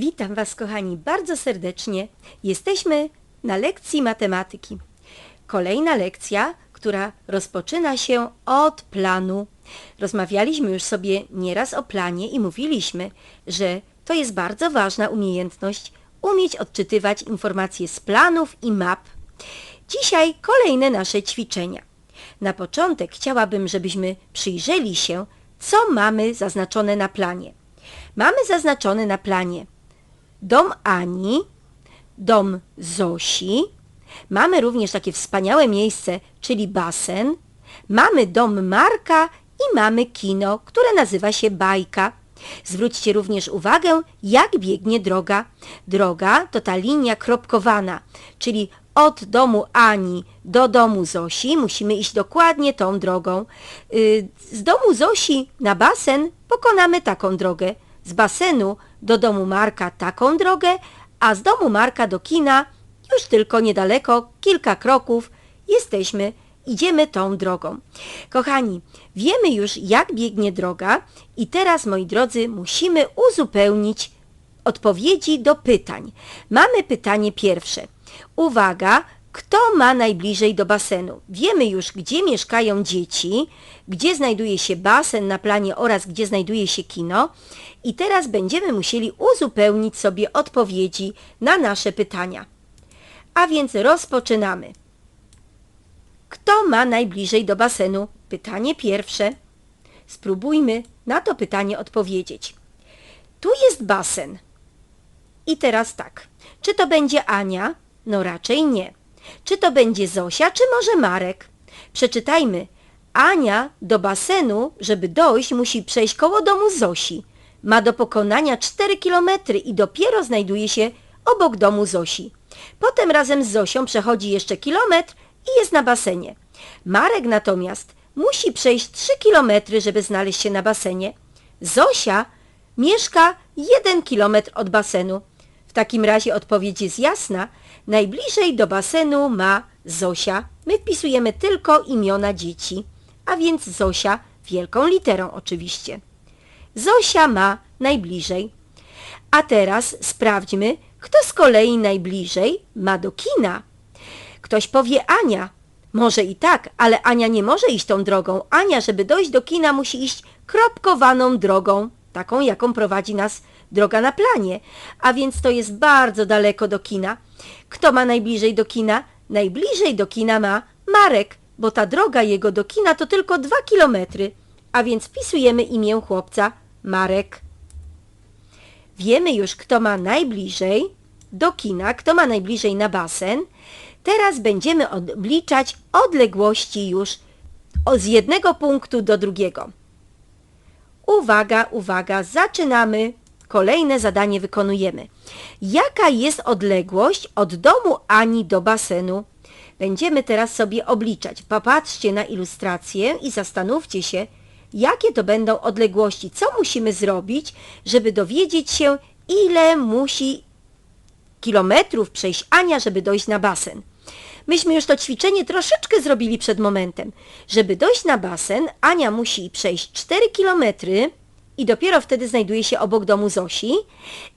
Witam Was, kochani, bardzo serdecznie. Jesteśmy na lekcji matematyki. Kolejna lekcja, która rozpoczyna się od planu. Rozmawialiśmy już sobie nieraz o planie i mówiliśmy, że to jest bardzo ważna umiejętność umieć odczytywać informacje z planów i map. Dzisiaj kolejne nasze ćwiczenia. Na początek chciałabym, żebyśmy przyjrzeli się, co mamy zaznaczone na planie. Mamy zaznaczone na planie dom Ani, dom Zosi, mamy również takie wspaniałe miejsce, czyli basen, mamy dom Marka i mamy kino, które nazywa się Bajka. Zwróćcie również uwagę, jak biegnie droga. Droga to ta linia kropkowana, czyli od domu Ani do domu Zosi musimy iść dokładnie tą drogą. Yy, Z domu Zosi na basen pokonamy taką drogę. Z basenu do domu Marka taką drogę, a z domu Marka do kina już tylko niedaleko, kilka kroków, jesteśmy, idziemy tą drogą. Kochani, wiemy już jak biegnie droga i teraz, moi drodzy, musimy uzupełnić odpowiedzi do pytań. Mamy pytanie pierwsze. Uwaga, kto ma najbliżej do basenu? Wiemy już, gdzie mieszkają dzieci, gdzie znajduje się basen na planie oraz gdzie znajduje się kino. I teraz będziemy musieli uzupełnić sobie odpowiedzi na nasze pytania. A więc rozpoczynamy. Kto ma najbliżej do basenu? Pytanie pierwsze. Spróbujmy na to pytanie odpowiedzieć. Tu jest basen. I teraz tak. Czy to będzie Ania? No raczej nie. Czy to będzie Zosia, czy może Marek? Przeczytajmy. Ania do basenu, żeby dojść, musi przejść koło domu Zosi. Ma do pokonania 4 kilometry i dopiero znajduje się obok domu Zosi. Potem razem z Zosią przechodzi jeszcze kilometr i jest na basenie. Marek natomiast musi przejść 3 kilometry, żeby znaleźć się na basenie. Zosia mieszka 1 kilometr od basenu. W takim razie odpowiedź jest jasna. Najbliżej do basenu ma Zosia. My wpisujemy tylko imiona dzieci, a więc Zosia wielką literą oczywiście. Zosia ma najbliżej. A teraz sprawdźmy, kto z kolei najbliżej ma do kina. Ktoś powie Ania. Może i tak, ale Ania nie może iść tą drogą. Ania, żeby dojść do kina, musi iść kropkowaną drogą, taką jaką prowadzi nas droga na planie. A więc to jest bardzo daleko do kina. Kto ma najbliżej do kina? Najbliżej do kina ma Marek, bo ta droga jego do kina to tylko dwa kilometry. A więc wpisujemy imię chłopca Marek. Wiemy już, kto ma najbliżej do kina, kto ma najbliżej na basen. Teraz będziemy obliczać odległości już z jednego punktu do drugiego. Uwaga, uwaga, zaczynamy. Kolejne zadanie wykonujemy. Jaka jest odległość od domu Ani do basenu? Będziemy teraz sobie obliczać. Popatrzcie na ilustrację i zastanówcie się, jakie to będą odległości. Co musimy zrobić, żeby dowiedzieć się, ile musi kilometrów przejść Ania, żeby dojść na basen. Myśmy już to ćwiczenie troszeczkę zrobili przed momentem. Żeby dojść na basen, Ania musi przejść 4 kilometry i dopiero wtedy znajduje się obok domu Zosi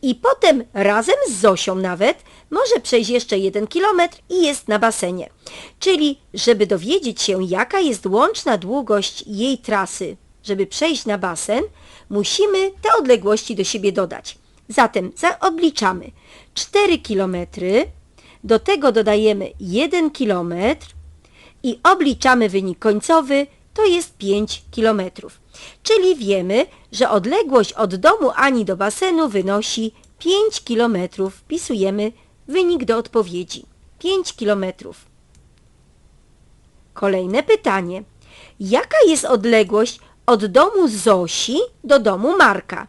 i potem razem z Zosią nawet może przejść jeszcze 1 kilometr i jest na basenie. Czyli, żeby dowiedzieć się, jaka jest łączna długość jej trasy, żeby przejść na basen, musimy te odległości do siebie dodać. Zatem za- odliczamy 4 kilometry, do tego dodajemy 1 kilometr i obliczamy wynik końcowy, to jest 5 kilometrów. Czyli wiemy, że odległość od domu Ani do basenu wynosi 5 kilometrów. Wpisujemy wynik do odpowiedzi. 5 kilometrów. Kolejne pytanie. Jaka jest odległość od domu Zosi do domu Marka?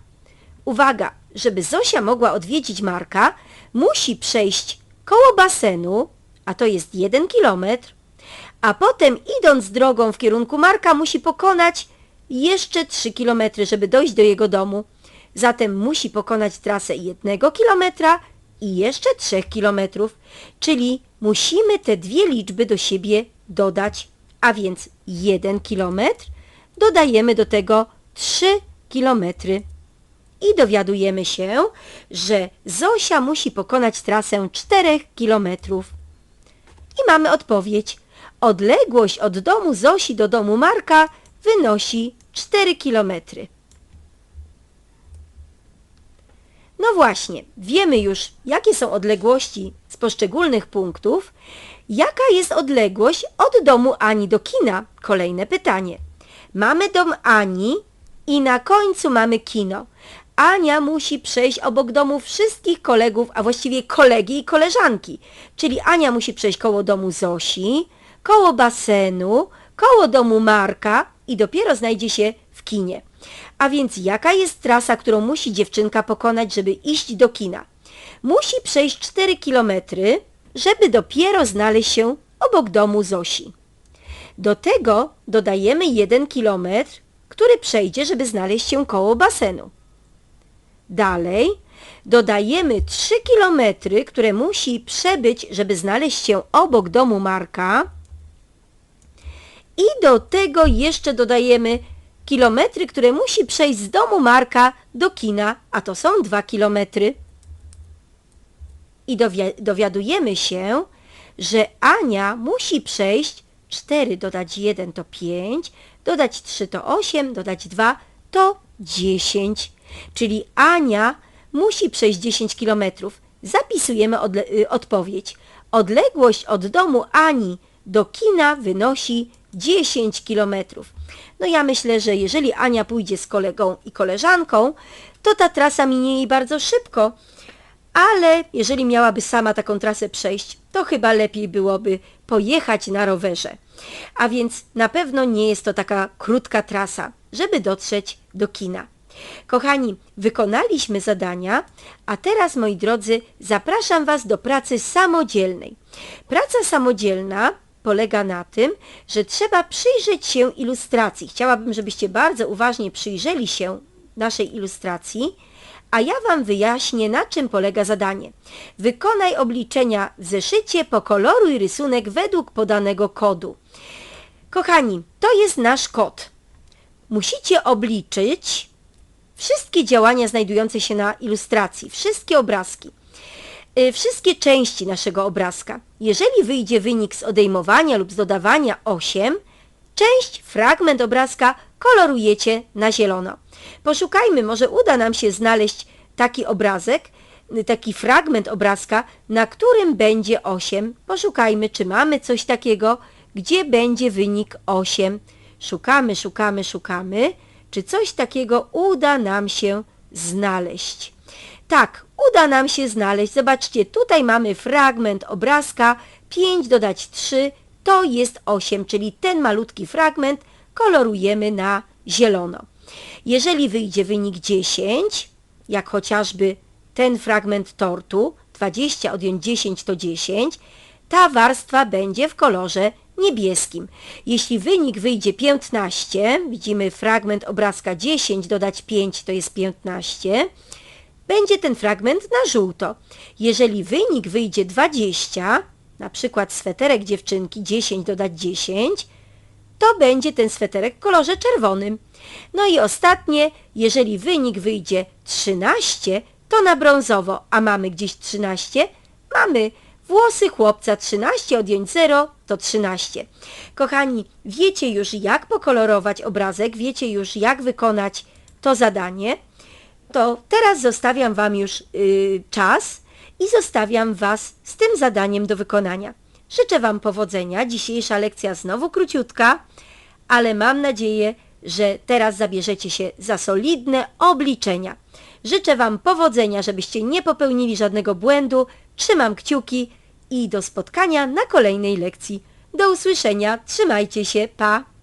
Uwaga, żeby Zosia mogła odwiedzić Marka, musi przejść koło basenu, a to jest jeden kilometr, a potem idąc drogą w kierunku Marka musi pokonać jeszcze 3 kilometry, żeby dojść do jego domu. Zatem musi pokonać trasę jednego kilometra i jeszcze 3 kilometrów, czyli musimy te dwie liczby do siebie dodać, a więc 1 kilometr dodajemy do tego 3 kilometry. i dowiadujemy się, że Zosia musi pokonać trasę 4 kilometrów. I mamy odpowiedź. Odległość od domu Zosi do domu Marka wynosi 4 kilometry. No właśnie, wiemy już, jakie są odległości z poszczególnych punktów. Jaka jest odległość od domu Ani do kina? Kolejne pytanie. Mamy dom Ani i na końcu mamy kino. Ania musi przejść obok domu wszystkich kolegów, a właściwie kolegi i koleżanki. Czyli Ania musi przejść koło domu Zosi, koło basenu, koło domu Marka i dopiero znajdzie się w kinie. A więc jaka jest trasa, którą musi dziewczynka pokonać, żeby iść do kina? Musi przejść 4 kilometry, żeby dopiero znaleźć się obok domu Zosi. Do tego dodajemy 1 kilometr, który przejdzie, żeby znaleźć się koło basenu. Dalej dodajemy 3 kilometry, które musi przebyć, żeby znaleźć się obok domu Marka. I do tego jeszcze dodajemy kilometry, które musi przejść z domu Marka do kina, a to są 2 kilometry. I dowi- dowiadujemy się, że Ania musi przejść 4 dodać 1 to 5, dodać 3 to 8, dodać 2 to 10. Czyli Ania musi przejść 10 kilometrów. Zapisujemy y, odpowiedź. Odległość od domu Ani do kina wynosi 10 kilometrów. No ja myślę, że jeżeli Ania pójdzie z kolegą i koleżanką, to ta trasa minie jej bardzo szybko, ale jeżeli miałaby sama taką trasę przejść, to chyba lepiej byłoby pojechać na rowerze. A więc na pewno nie jest to taka krótka trasa, żeby dotrzeć do kina. Kochani, wykonaliśmy zadania, a teraz, moi drodzy, zapraszam Was do pracy samodzielnej. Praca samodzielna polega na tym, że trzeba przyjrzeć się ilustracji. Chciałabym, żebyście bardzo uważnie przyjrzeli się naszej ilustracji, a ja Wam wyjaśnię, na czym polega zadanie. Wykonaj obliczenia w zeszycie, pokoloruj rysunek według podanego kodu. Kochani, to jest nasz kod. Musicie obliczyć wszystkie działania znajdujące się na ilustracji, wszystkie obrazki, wszystkie części naszego obrazka. Jeżeli wyjdzie wynik z odejmowania lub z dodawania 8, część, fragment obrazka kolorujecie na zielono. Poszukajmy, może uda nam się znaleźć taki obrazek, y, taki fragment obrazka, na którym będzie 8. Poszukajmy, czy mamy coś takiego, gdzie będzie wynik 8. Szukamy, szukamy, szukamy, czy coś takiego uda nam się znaleźć. Tak, uda nam się znaleźć. Zobaczcie, tutaj mamy fragment obrazka. 5 dodać 3 to jest 8, czyli ten malutki fragment kolorujemy na zielono. Jeżeli wyjdzie wynik 10, jak chociażby ten fragment tortu, 20 odjąć 10 to 10, ta warstwa będzie w kolorze niebieskim. Jeśli wynik wyjdzie 15, widzimy fragment obrazka 10 dodać 5 to jest 15, będzie ten fragment na żółto. Jeżeli wynik wyjdzie 20, na przykład sweterek dziewczynki 10 dodać 10, to będzie ten sweterek w kolorze czerwonym. No i ostatnie, jeżeli wynik wyjdzie 13, to na brązowo, a mamy gdzieś 13, mamy włosy chłopca 13 odjąć 0 to 13. Kochani, wiecie już jak pokolorować obrazek, wiecie już jak wykonać to zadanie, to teraz zostawiam Wam już yy, czas i zostawiam Was z tym zadaniem do wykonania. Życzę Wam powodzenia. Dzisiejsza lekcja znowu króciutka, ale mam nadzieję, że teraz zabierzecie się za solidne obliczenia. Życzę Wam powodzenia, żebyście nie popełnili żadnego błędu. Trzymam kciuki i do spotkania na kolejnej lekcji. Do usłyszenia. Trzymajcie się. Pa!